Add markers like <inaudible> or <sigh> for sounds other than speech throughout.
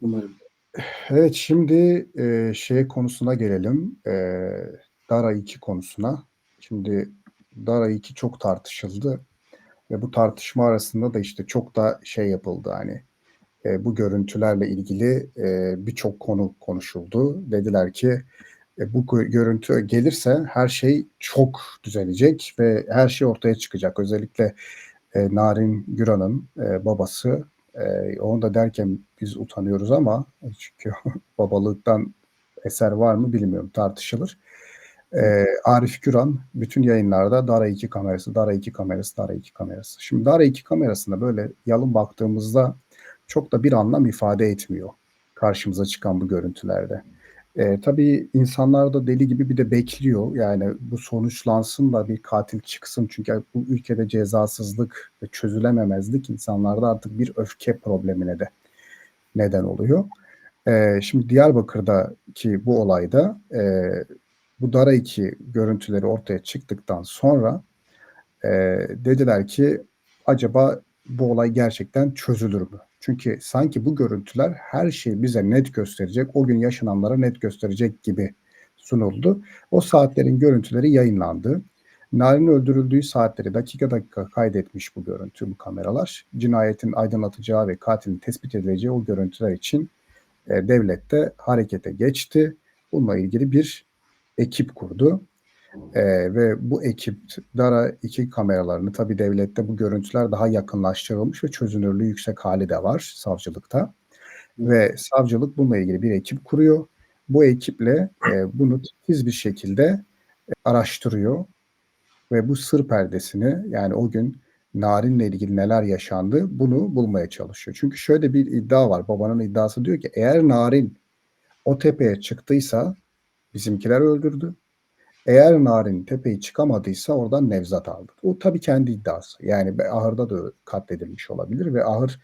Umarım. Evet, şimdi, eee, şey konusuna gelelim, eee, DARA 2 konusuna. Şimdi DARA 2 çok tartışıldı ve bu tartışma arasında da, işte, çok da şey yapıldı, hani, eee, bu görüntülerle ilgili, eee, birçok konu konuşuldu. Dediler ki, e, bu gö görüntü gelirse her şey çok düzelecek ve her şey ortaya çıkacak. Özellikle, eee, Narin Güran'ın, eee, babası, eee, onu da derken biz utanıyoruz ama çünkü <laughs> babalıktan eser var mı bilmiyorum, tartışılır. Eee, Arif Güran bütün yayınlarda DARA 2 kamerası, DARA 2 kamerası, DARA 2 kamerası. Şimdi DARA 2 kamerasına böyle yalın baktığımızda çok da bir anlam ifade etmiyor karşımıza çıkan bu görüntülerde. Eee, tabii insanlar da deli gibi bir de bekliyor. Yani bu sonuçlansın da bir katil çıksın. Çünkü bu ülkede cezasızlık ve çözülememezlik insanlarda artık bir öfke problemine de neden oluyor. Eee, şimdi Diyarbakır'daki bu olayda, eee, bu DARA 2 görüntüleri ortaya çıktıktan sonra, eee, dediler ki acaba bu olay gerçekten çözülür mü? Çünkü sanki bu görüntüler her şeyi bize net gösterecek, o gün yaşananları net gösterecek gibi sunuldu. O saatlerin görüntüleri yayınlandı. Narin'in öldürüldüğü saatleri dakika dakika kaydetmiş bu görüntü, bu kameralar. Cinayetin aydınlatacağı ve katilin tespit edileceği o görüntüler için, eee, devlet de harekete geçti. Bununla ilgili bir ekip kurdu, eee, ve bu ekip DARA 2 kameralarını tabii devlette bu görüntüler daha yakınlaştırılmış ve çözünürlüğü yüksek hâli de var savcılıkta ve savcılık bununla ilgili bir ekip kuruyor. Bu ekiple, eee, bunu titiz bir şekilde, eee, araştırıyor ve bu sır perdesini, yani o gün Narin'le ilgili neler yaşandı, bunu bulmaya çalışıyor. Çünkü şöyle bir iddia var, babanın iddiası diyor ki eğer Narin o tepeye çıktıysa bizimkiler öldürdü. Eğer Narin tepeye çıkamadıysa oradan Nevzat aldı. O tabii kendi iddiası. Yani ahırda da katledilmiş olabilir ve ahır,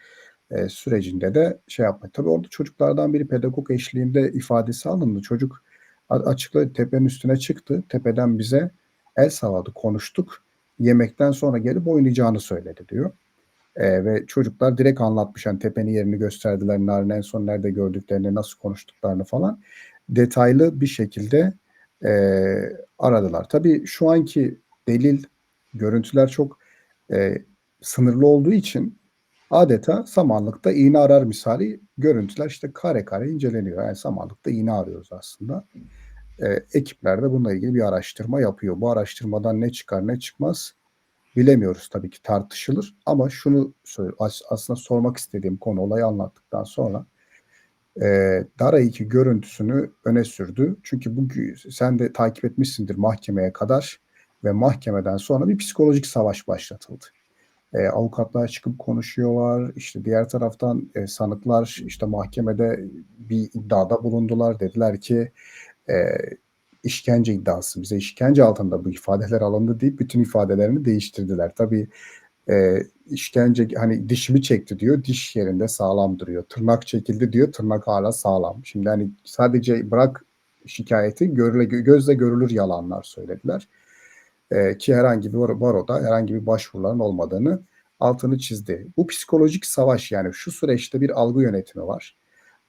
eee, sürecinde de şey yapma Tabii orada çocuklardan biri pedagog eşliğinde ifadesi alındı. Çocuk açıkladı, tepenin üstüne çıktı. Tepeden bize el salladı, konuştuk. Yemekten sonra gelip oynayacağını söyledi diyor. Eee, ve çocuklar direkt anlatmış, hani, tepenin yerini gösterdiler, Narin'i en son nerede gördüklerini, nasıl konuştuklarını falan detaylı bir şekilde, eee, aradılar. Tabii şu anki delil, görüntüler çok, eee, sınırlı olduğu için adeta samanlıkta iğne arar misali görüntüler, işte, kare kare inceleniyor. Yani samanlıkta iğne arıyoruz aslında. Eee, ekipler de bununla ilgili bir araştırma yapıyor. Bu araştırmadan ne çıkar ne çıkmaz bilemiyoruz tabii ki, tartışılır ama şunu aslında sormak istediğim konu, olayı anlattıktan sonra, eee, DARA 2 görüntüsünü öne sürdü. Çünkü bu sen de takip etmişsindir mahkemeye kadar ve mahkemeden sonra bir psikolojik savaş başlatıldı. Eee, avukatlar çıkıp konuşuyorlar, işte, diğer taraftan, eee, sanıklar, işte, mahkemede bir iddiada bulundular. Dediler ki, eee, işkence iddiası, bize işkence altında bu ifadeler alındı deyip bütün ifadelerini değiştirdiler. Tabii, eee, işkence, hani, dişimi çekti diyor, diş yerinde sağlam duruyor. Tırnak çekildi diyor, tırnak hâlâ sağlam. Şimdi, hani, sadece bırak şikâyeti, görüle gözle görülür yalanlar söylediler. Eee, ki herhangi bir baro baroda herhangi bir başvuruların olmadığını altını çizdi. Bu psikolojik savaş, yani şu süreçte bir algı yönetimi var.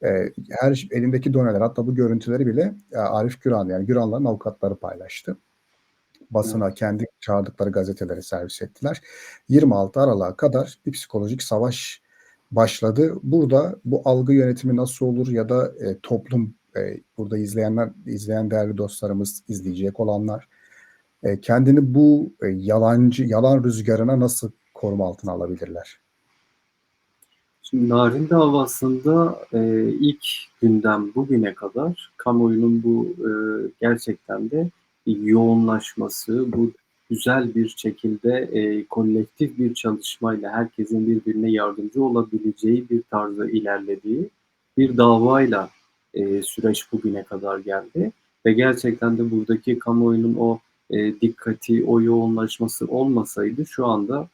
Eee, her elindeki doneler hatta bu görüntüleri bile, Arif Güran, yani Güranların avukatları paylaştı. Basına, kendi çağırdıkları gazetelere servis ettiler. 26 Aralık'a kadar bir psikolojik savaş başladı. Burada bu algı yönetimi nasıl olur ya da, eee, toplum, eee, burada izleyenler, izleyen değerli dostlarımız, izleyecek olanlar, eee, kendini bu, eee, yalancı, yalan rüzgarına nasıl koruma altına alabilirler? Şimdi Narin davasında, eee, ilk günden bugüne kadar kamuoyunun bu, eee, gerçekten de yoğunlaşması, bu güzel bir şekilde, eee, kolektif bir çalışmayla herkesin birbirine yardımcı olabileceği bir tarzda ilerlediği bir davayla, eee, süreç bugüne kadar geldi ve gerçekten de buradaki kamuoyunun o, eee, dikkati, o yoğunlaşması olmasaydı şu anda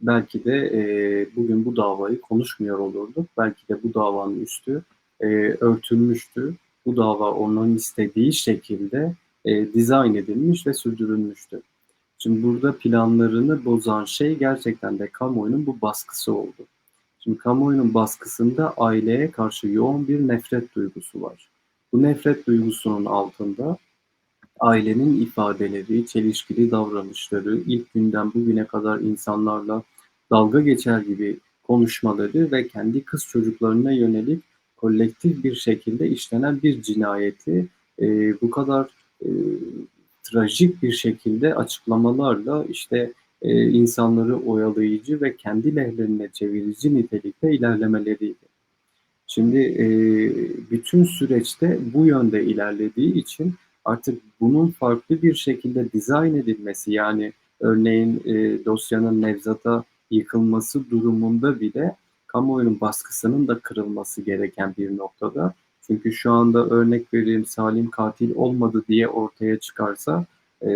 belki de, eee, bugün bu davayı konuşmuyor olurduk. Belki de bu davanın üstü, eee, örtülmüştü. Bu dava onun istediği şekilde, eee, dizayn edilmiş ve sürdürülmüştü. Şimdi burada planlarını bozan şey gerçekten de kamuoyunun bu baskısı oldu. Şimdi kamuoyunun baskısında aileye karşı yoğun bir nefret duygusu var. Bu nefret duygusunun altında ailenin ifadeleri, çelişkili davranışları, ilk günden bugüne kadar insanlarla dalga geçer gibi konuşmaları ve kendi kız çocuklarına yönelik kolektif bir şekilde işlenen bir cinayeti e, bu kadar e, trajik bir şekilde açıklamalarla işte e, insanları oyalayıcı ve kendi lehlerine çevirici nitelikte ilerlemeleriydi. Şimdi e, bütün süreçte bu yönde ilerlediği için artık bunun farklı bir şekilde dizayn edilmesi yani örneğin e, dosyanın Nevzat'a yıkılması durumunda bile kamuoyunun baskısının da kırılması gereken bir noktada. Çünkü şu anda örnek vereyim Salim katil olmadı diye ortaya çıkarsa e,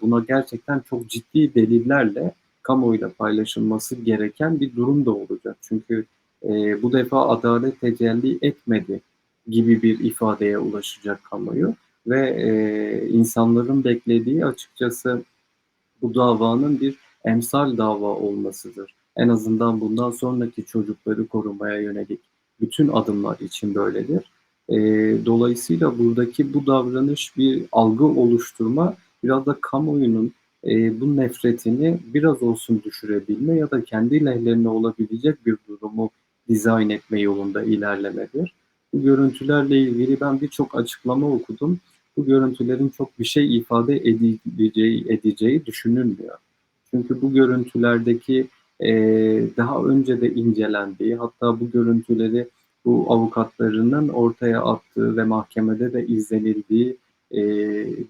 buna gerçekten çok ciddi delillerle kamuoyuyla paylaşılması gereken bir durum da olacak. Çünkü e, bu defa adalet tecelli etmedi gibi bir ifadeye ulaşacak kamuoyu ve e, insanların beklediği açıkçası bu davanın bir emsal dava olmasıdır. En azından bundan sonraki çocukları korumaya yönelik bütün adımlar için böyledir. E, dolayısıyla buradaki bu davranış bir algı oluşturma biraz da kamuoyunun e, bu nefretini biraz olsun düşürebilme ya da kendi lehlerine olabilecek bir durumu dizayn etme yolunda ilerlemedir. Bu görüntülerle ilgili ben birçok açıklama okudum. Bu görüntülerin çok bir şey ifade edeceği, edeceği düşünülmüyor. Çünkü bu görüntülerdeki e, daha önce de incelendiği hatta bu görüntüleri bu avukatlarının ortaya attığı ve mahkemede de izlenildiği e,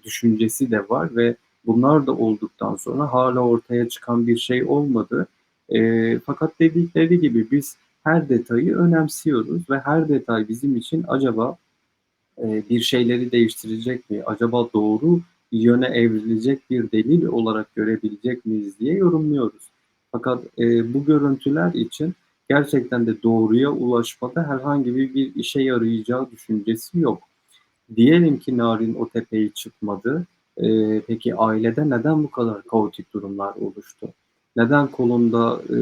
düşüncesi de var ve bunlar da olduktan sonra hala ortaya çıkan bir şey olmadı. E, fakat dedikleri gibi biz her detayı önemsiyoruz ve her detay bizim için acaba e, bir şeyleri değiştirecek mi? Acaba doğru yöne evrilecek bir delil olarak görebilecek miyiz diye yorumluyoruz. Fakat e, bu görüntüler için gerçekten de doğruya ulaşmada herhangi bir, bir işe yarayacağı düşüncesi yok. Diyelim ki Narin o tepeyi çıkmadı. E, peki ailede neden bu kadar kaotik durumlar oluştu? Neden kolunda e,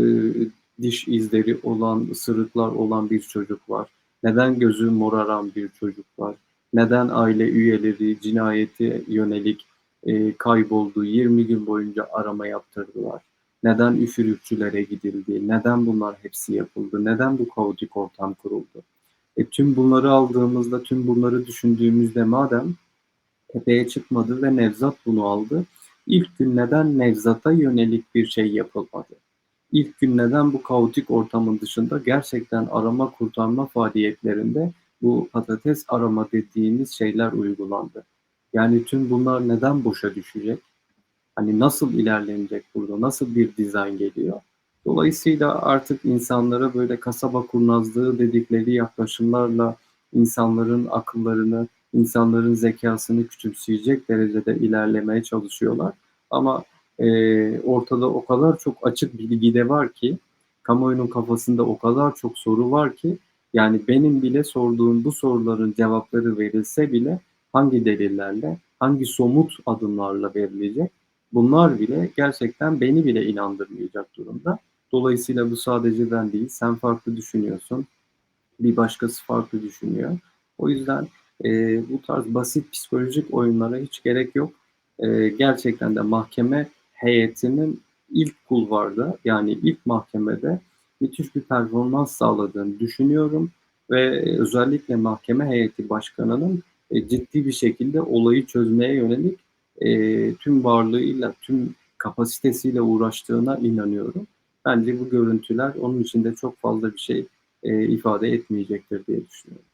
diş izleri olan, ısırıklar olan bir çocuk var? Neden gözü moraran bir çocuk var? Neden aile üyeleri cinayeti yönelik e, kayboldu, 20 gün boyunca arama yaptırdılar? Neden üfürükçülere gidildi? Neden bunlar hepsi yapıldı? Neden bu kaotik ortam kuruldu? E, tüm bunları aldığımızda, tüm bunları düşündüğümüzde madem tepeye çıkmadı ve Nevzat bunu aldı, ilk gün neden Nevzat'a yönelik bir şey yapılmadı? İlk gün neden bu kaotik ortamın dışında gerçekten arama kurtarma faaliyetlerinde bu patates arama dediğimiz şeyler uygulandı? Yani tüm bunlar neden boşa düşecek? Hani nasıl ilerlenecek burada? Nasıl bir dizayn geliyor? Dolayısıyla artık insanlara böyle kasaba kurnazlığı dedikleri yaklaşımlarla insanların akıllarını, insanların zekasını küçümseyecek derecede ilerlemeye çalışıyorlar. Ama e, ortada o kadar çok açık bilgi de var ki, kamuoyunun kafasında o kadar çok soru var ki, yani benim bile sorduğum bu soruların cevapları verilse bile hangi delillerle, hangi somut adımlarla verilecek, bunlar bile gerçekten beni bile inandırmayacak durumda. Dolayısıyla bu sadece ben değil, sen farklı düşünüyorsun, bir başkası farklı düşünüyor. O yüzden e, bu tarz basit psikolojik oyunlara hiç gerek yok. E, gerçekten de mahkeme heyetinin ilk kulvarda yani ilk mahkemede müthiş bir performans sağladığını düşünüyorum ve özellikle mahkeme heyeti başkanının e, ciddi bir şekilde olayı çözmeye yönelik e, tüm varlığıyla, tüm kapasitesiyle uğraştığına inanıyorum. Bence bu görüntüler onun için de çok fazla bir şey e, ifade etmeyecektir diye düşünüyorum.